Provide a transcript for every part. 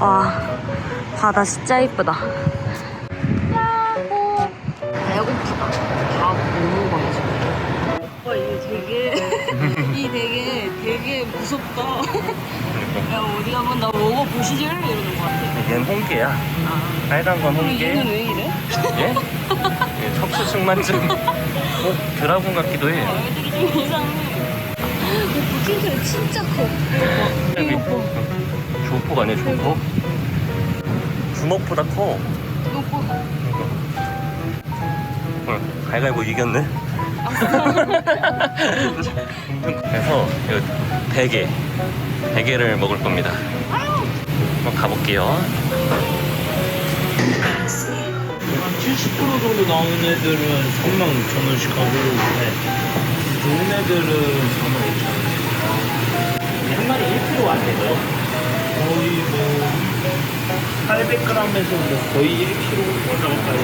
와 바다 진짜 이쁘다 야호 배고프다 밥 오빠 되게 이 되게 되게 무섭다 야 어디 한번 나 먹어보시죠 이러는 거 같아 얘는 홍게야. 아. 빨간 건 그럼 홍게. 얘는 왜 이래? 예? 예, 척수승만증. 어, 드라군 같기도 해. 아, 애들이 좀 이상해 오빠 킹크랩 진짜 커 이거 봐 조폭 아니야, 조폭? 주먹보다 커. 봐 어, 가위가위보 이겼네. 그래서 이거 대게, 대게를 먹을 겁니다. 한번 가볼게요. 70% 정도 나오는 애들은 3만 5천 원씩 네. 좋은 애들은 4만 800g에서 뭐 거의 1kg 올라갈까요?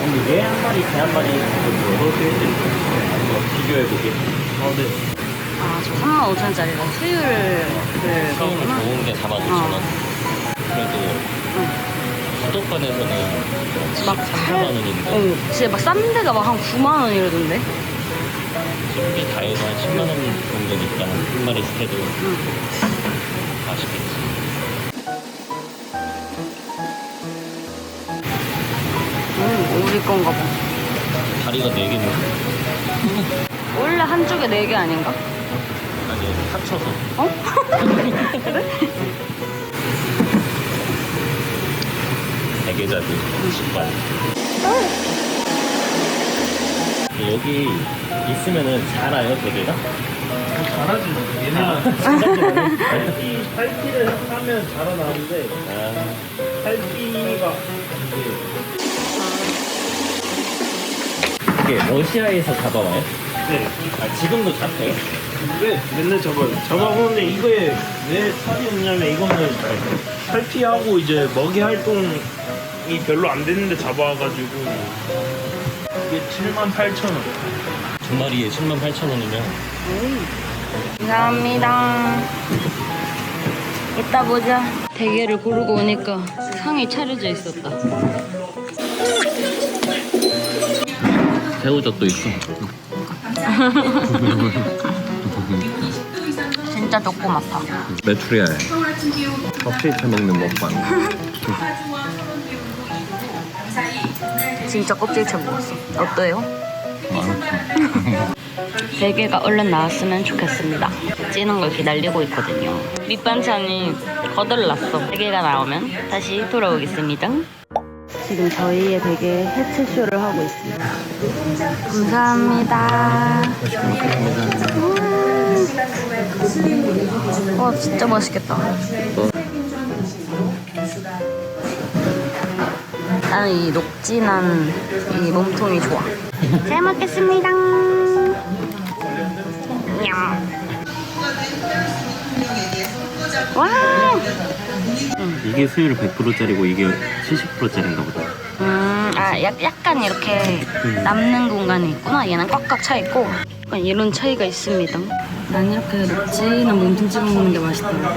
그럼 얘한 마리, 개 한 마리 어떻게 비교해보게. 아, 네. 아, 저 3만 5천짜리가 수율을 처음에 거구나. 좋은 게 45,000원. 그래도 수도권에서는 막 3, 4만 원인데 어, 진짜 막 싼 데가 막 한 9만 원 이러던데? 여기 다 해서 한 10만 원 정도니까 한 마리 시켜도 응. 맛있겠지. 음, 우리 건가 봐. 다리가 4개네. 원래 한쪽에 4개 아닌가? 아니, 합쳐서. 어? 그래? 대게자들 식반. 여기 있으면은 자라요, 대게가? 잘하지. 얘네는 팔기를 하면 자라나는데 아, 팔기가 이게 러시아에서 잡아와요? 네. 아, 지금도 잡혀요? 왜 맨날 잡아요? 잡아보는데 이거에 왜 살이 없냐면 이거는 탈피하고 이제 먹이 활동이 별로 안 됐는데 잡아와가지고 이게 7만 8천 원. 두 마리에 7만 8천 원이면 감사합니다. 이따 보자. 대게를 고르고 오니까 상이 차려져 있었다. 새우젓도 있어. 진짜 조그맣다. 메추리알. 껍질 쳐먹는 먹방. 진짜 껍질째 먹었어. 어때요? 대게가 얼른 나왔으면 좋겠습니다. 찌는 걸 기다리고 있거든요. 밑반찬이 거들났어. 대게가 나오면 다시 돌아오겠습니다. 지금 저희의 대게 해체쇼를 하고 있습니다. 감사합니다. 음. 와 진짜 맛있겠다. 나는 이 녹진한 이 몸통이 좋아. 잘 먹겠습니다. 와. 이게 수율 100%짜리고 이게 70%짜리인가 보다. 음, 아, 약, 약간 이렇게 남는 공간이 있구나. 얘는 꽉꽉 차 있고. 약간 이런 차이가 있습니다. 난 이렇게 녹진한 몸통 찍어 먹는 게 맛있더라.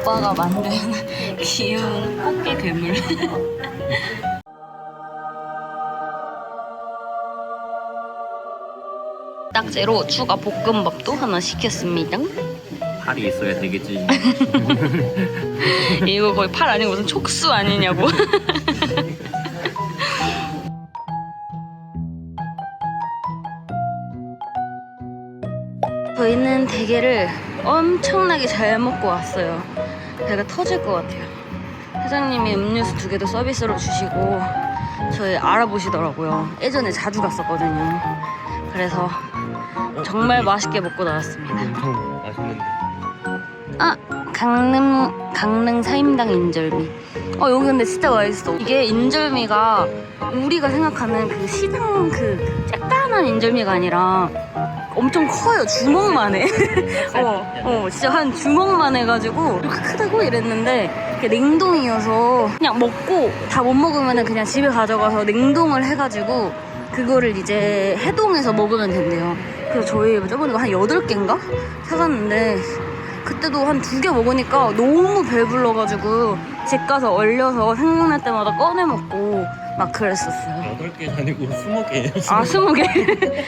오빠가 만든 귀여운 꽃게 괴물. 딱지로 추가 볶음밥도 하나 시켰습니다. 팔이 있어야 되겠지. 이거 거의 팔 아니고 무슨 촉수 아니냐고. 저희는 대게를 엄청나게 잘 먹고 왔어요. 배가 터질 것 같아요. 사장님이 음료수 두 개도 서비스로 주시고 저희 알아보시더라고요. 예전에 자주 갔었거든요. 그래서 정말 맛있게 먹고 나왔습니다. 맛있는데. 아 강릉 강릉 사임당 인절미. 어 여기 근데 진짜 맛있어. 이게 인절미가 우리가 생각하는 그 시장 그 쬐깐한 인절미가 아니라 엄청 커요. 주먹만 해. 어, 어, 진짜 한 주먹만 해가지고 이렇게 크다고 이랬는데 냉동이어서 그냥 먹고 다 못 먹으면 그냥 집에 가져가서 냉동을 해가지고 그거를 이제 해동해서 먹으면 된대요. 그래서 저희 저번에 한 8개인가? 사갔는데 그때도 한 두 개 먹으니까 너무 배불러가지고 집 가서 얼려서 생각날 때마다 꺼내 먹고 막 그랬었어요. 여덟 개가 아니고 스무 개예요. 아 스무 개.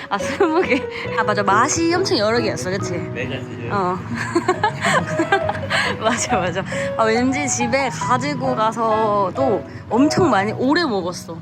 아 스무 개. 아 맞아 맛이 엄청 여러 개였어, 그치? 네 가지. 어. 맞아 맞아. 아 왠지 집에 가지고 가서도 엄청 많이 오래 먹었어.